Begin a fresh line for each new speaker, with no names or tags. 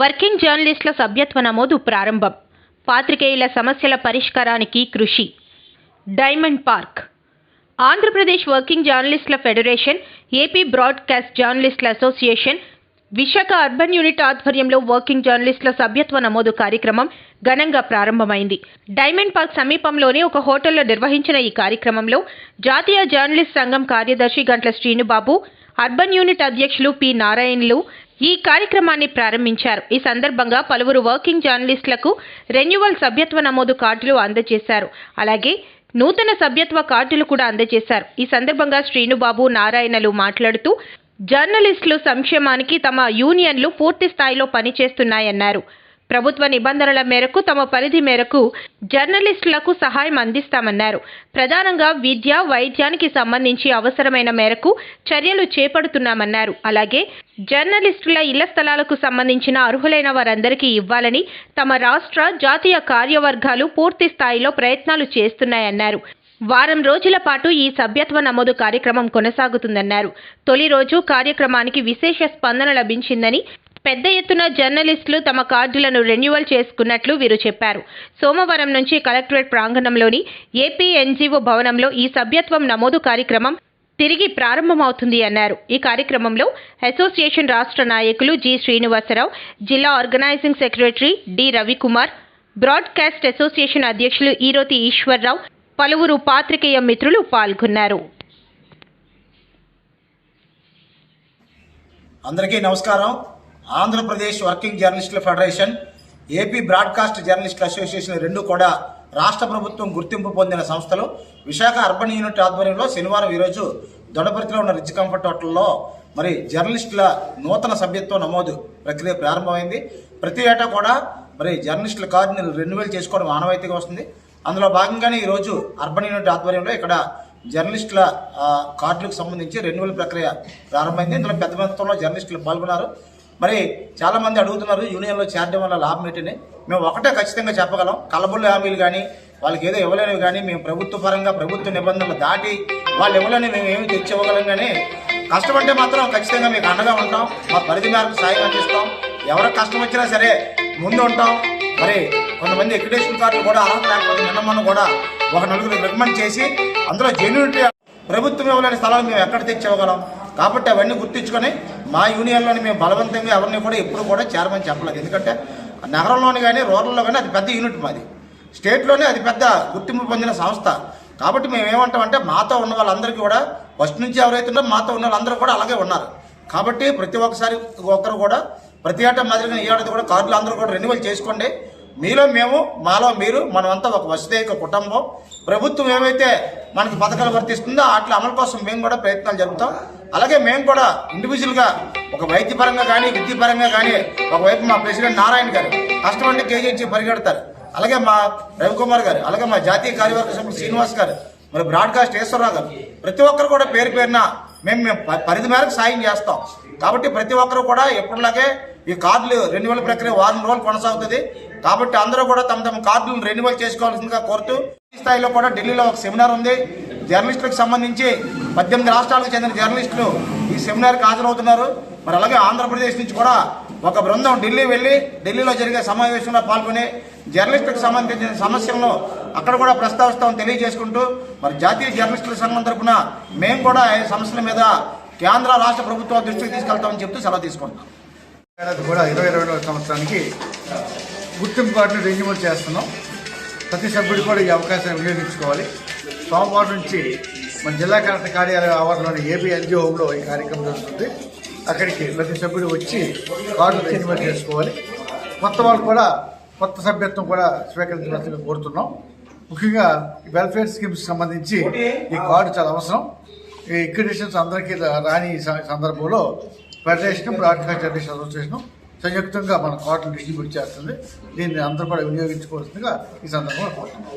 Working జర్నలిస్టుల సభ్యత్వ నమోదు ప్రారంభం. పాత్రికేయుల సమస్యల పరిష్కారానికి కృషి. Diamond park. ఆంధ్రప్రదేశ్ వర్కింగ్ జర్నలిస్టుల ఫెడరేషన్ ఏపీ బ్రాడ్కాస్ట్ జర్నలిస్టుల అసోసియేషన్ విశాఖ అర్బన్ యూనిట్ ఆధ్వర్యంలో వర్కింగ్ జర్నలిస్టుల సభ్యత్వ నమోదు కార్యక్రమం ఘనంగా ప్రారంభమైంది. డైమండ్ పార్క్ సమీపంలోని ఒక హోటల్లో నిర్వహించిన ఈ కార్యక్రమంలో జాతీయ జర్నలిస్ట్ సంఘం కార్యదర్శి గంట్ల శ్రీనుబాబు అర్బన్ యూనిట్ అధ్యక్షులు పి నారాయణలు ఈ కార్యక్రమాన్ని ప్రారంభించారు. ఈ సందర్భంగా పలువురు వర్కింగ్ జర్నలిస్టులకు రెన్యువల్ సభ్యత్వ నమోదు కార్డులు అందజేశారు. అలాగే నూతన సభ్యత్వ కార్డులు కూడా అందజేశారు. ఈ సందర్భంగా శ్రీనుబాబు నారాయణలు మాట్లాడుతూ జర్నలిస్టులు సంక్షేమానికి తమ యూనియన్లు పూర్తి స్థాయిలో పనిచేస్తున్నాయన్నారు. ప్రభుత్వ నిబంధనల మేరకు తమ పరిధి మేరకు జర్నలిస్టులకు సహాయం అందిస్తామన్నారు. ప్రధానంగా విద్య వైద్యానికి సంబంధించి అవసరమైన మేరకు చర్యలు చేపడుతున్నామన్నారు. అలాగే జర్నలిస్టుల ఇళ్ళ స్థలాలకు సంబంధించిన అర్హులైన వారందరికీ ఇవ్వాలని తమ రాష్ట్ర జాతీయ కార్యవర్గాలు పూర్తి స్థాయిలో ప్రయత్నాలు చేస్తున్నాయన్నారు. వారం రోజుల పాటు ఈ సభ్యత్వ నమోదు కార్యక్రమం కొనసాగుతుందన్నారు. తొలి రోజు కార్యక్రమానికి విశేష స్పందన లభించిందని పెద్ద ఎత్తున జర్నలిస్టులు తమ కార్డులను రెన్యువల్ చేసుకున్నట్లు వీరు చెప్పారు. సోమవారం నుంచి కలెక్టరేట్ ప్రాంగణంలోని ఏపీ ఎన్జీఓ భవనంలో ఈ సభ్యత్వం నమోదు కార్యక్రమం తిరిగి ప్రారంభమవుతుంది అన్నారు. ఈ కార్యక్రమంలో అసోసియేషన్ రాష్ట్ర నాయకులు జి శ్రీనివాసరావు జిల్లా organising secretary D Ravikumar broadcast association అధ్యక్షులు ఈరోతి ఈశ్వర్రావు పలువురు పాత్రికేయ మిత్రులు పాల్గొన్నారు.
అందరికీ నమస్కారం. ఆంధ్రప్రదేశ్ వర్కింగ్ జర్నలిస్టుల ఫెడరేషన్ ఏపీ బ్రాడ్కాస్ట్ జర్నలిస్టుల అసోసియేషన్ రెండు కూడా రాష్ట్ర ప్రభుత్వం గుర్తింపు పొందిన సంస్థలు. విశాఖ అర్బన్ యూనిట్ ఆధ్వర్యంలో శనివారం ఈరోజు దొడపర్తిలో ఉన్న రిచ్ కంఫర్ట్ హోటల్లో మరి జర్నలిస్టుల నూతన సభ్యత్వ నమోదు ప్రక్రియ ప్రారంభమైంది. ప్రతి ఏటా కూడా మరి జర్నలిస్టుల కార్డుని రెన్యువల్ చేసుకోవడం ఆనవాయితీగా వస్తుంది. అందులో భాగంగానే ఈరోజు అర్బన్ యూనిట్ ఆధ్వర్యంలో ఇక్కడ జర్నలిస్టుల కార్డులకు సంబంధించి రెన్యువల్ ప్రక్రియ ప్రారంభమైంది. ఇందులో పెద్ద మొత్తంలో జర్నలిస్టులు పాల్గొన్నారు. మరి చాలా మంది అడుగుతున్నారు యూనియన్లో చేరడం వల్ల లాభం ఏంటని. మేము ఒకటే ఖచ్చితంగా చెప్పగలం కలబుల్ల హామీలు కానీ వాళ్ళకి ఏదో ఇవ్వలేనివి కానీ మేము ప్రభుత్వ పరంగా ప్రభుత్వ నిబంధనలు దాటి వాళ్ళు ఇవ్వలేని మేము ఏమి తెచ్చి ఇవ్వగలం కానీ కష్టపడితే మాత్రం ఖచ్చితంగా మీకు అండగా ఉంటాం మా పరిధి మేరకు సాయం అందిస్తాం ఎవరికి కష్టం వచ్చినా సరే ముందు ఉంటాం. మరి కొంతమంది ఎక్రిడేషన్ కార్డులు కూడా అర్హత లేకపోతే నిన్న కూడా ఒక నలుగురు రికమెండ్ చేసి అందులో జెన్యూనిటీ ప్రభుత్వం ఇవ్వలేని స్థలాలు మేము ఎక్కడ తెచ్చి ఇవ్వగలం కాబట్టి అవన్నీ గుర్తించుకొని మా యూనియన్లోని మేము బలవంతంగా ఎవరిని కూడా ఎప్పుడు కూడా చేరమని చెప్పలేదు. ఎందుకంటే నగరంలోని కానీ రూరల్లో కానీ అది పెద్ద యూనిట్ మాది. స్టేట్లోనే అది పెద్ద గుర్తింపు పొందిన సంస్థ. కాబట్టి మేము ఏమంటామంటే మాతో ఉన్న వాళ్ళందరికీ కూడా ఫస్ట్ నుంచి ఎవరైతే ఉన్నారో మాతో ఉన్న వాళ్ళందరూ కూడా అలాగే ఉన్నారు. కాబట్టి ప్రతి ఒక్కసారి ఒక్కరు కూడా ప్రతి ఏటా మాదిరిగా ఈ ఏడాది కూడా కార్డులు అందరూ కూడా రెన్యువల్ చేసుకోండి. మీలో మేము మాలో మీరు మనమంతా ఒక వసుదైక కుటుంబం. ప్రభుత్వం ఏమైతే మనకు పథకాలు వర్తిస్తుందో వాటి అమలు కోసం మేము కూడా ప్రయత్నాలు జరుపుతాం. అలాగే మేము కూడా ఇండివిజువల్గా ఒక వైద్యపరంగా కానీ విద్యపరంగా కానీ ఒకవైపు మా ప్రెసిడెంట్ నారాయణ గారు కష్టపడి కేజీ పరిగెడతారు. అలాగే మా రవికుమార్ గారు అలాగే మా జాతీయ కార్యవర్గ సభ్యులు శ్రీనివాస్ గారు మరి బ్రాడ్కాస్ట్ ఈశ్వరరావు గారు ప్రతి ఒక్కరు కూడా పేరు పేరున మేము మేము ప- పరిధి మేరకు సాయం చేస్తాం. కాబట్టి ప్రతి ఒక్కరు కూడా ఎప్పటిలాగే ఈ కార్డులు రెన్యువల్ ప్రక్రియ వారం రోజులు కొనసాగుతుంది. కాబట్టి అందరూ కూడా తమ తమ కార్డులను రెన్యువల్ చేసుకోవాల్సిందిగా కోరుతూ ఈ స్థాయిలో కూడా ఢిల్లీలో ఒక సెమినార్ ఉంది. జర్నలిస్టులకు సంబంధించి పద్దెనిమిది రాష్ట్రాలకు చెందిన జర్నలిస్టులు ఈ సెమినార్కి హాజరవుతున్నారు. మరి అలాగే ఆంధ్రప్రదేశ్ నుంచి కూడా ఒక బృందం ఢిల్లీ వెళ్ళి ఢిల్లీలో జరిగే సమావేశంలో పాల్గొని జర్నలిస్టులకు సంబంధించిన సమస్యలను అక్కడ కూడా ప్రస్తావిస్తామని తెలియజేసుకుంటూ మరి జాతీయ జర్నలిస్టుల సంఘం తరఫున మేము కూడా ఈ సమస్యల మీద కేంద్ర రాష్ట్ర ప్రభుత్వాల దృష్టికి తీసుకెళ్తామని చెప్తూ సెలవు తీసుకుంటాం
కూడా ఇరవై ఇరవై సంవత్సరానికి గుర్తింపు కార్డును రెన్యువల్ చేస్తున్నాం. ప్రతి సభ్యుడు కూడా ఈ అవకాశాన్ని వినియోగించుకోవాలి. సోమవారం నుంచి మన జిల్లా కలెక్టర్ కార్యాలయ ఆవరణలోని ఏబీ ఎన్జిఓ హోమ్లో ఈ కార్యక్రమం జరుగుతుంది. అక్కడికి ప్రతి సభ్యుడు వచ్చి కార్డు రెన్యువల్ చేసుకోవాలి. కొత్త వాళ్ళు కూడా కొత్త సభ్యత్వం కూడా స్వీకరించవలసిందిగా కోరుతున్నాం. ముఖ్యంగా ఈ వెల్ఫేర్ స్కీమ్స్ సంబంధించి ఈ కార్డు చాలా అవసరం. ఈ ఎక్రిడేషన్స్ అందరికీ రాని స- సందర్భంలో ఫెడరేషన్ బ్రాడ్కాస్ట్ జర్నలిస్ట్ అసోసియేషన్ సంయుక్తంగా మన కోటలు డిస్ట్రిబ్యూట్ చేస్తుంది. దీన్ని అందరూ కూడా వినియోగించుకోవాల్సిందిగా ఈ సందర్భంగా కోరుతున్నాం.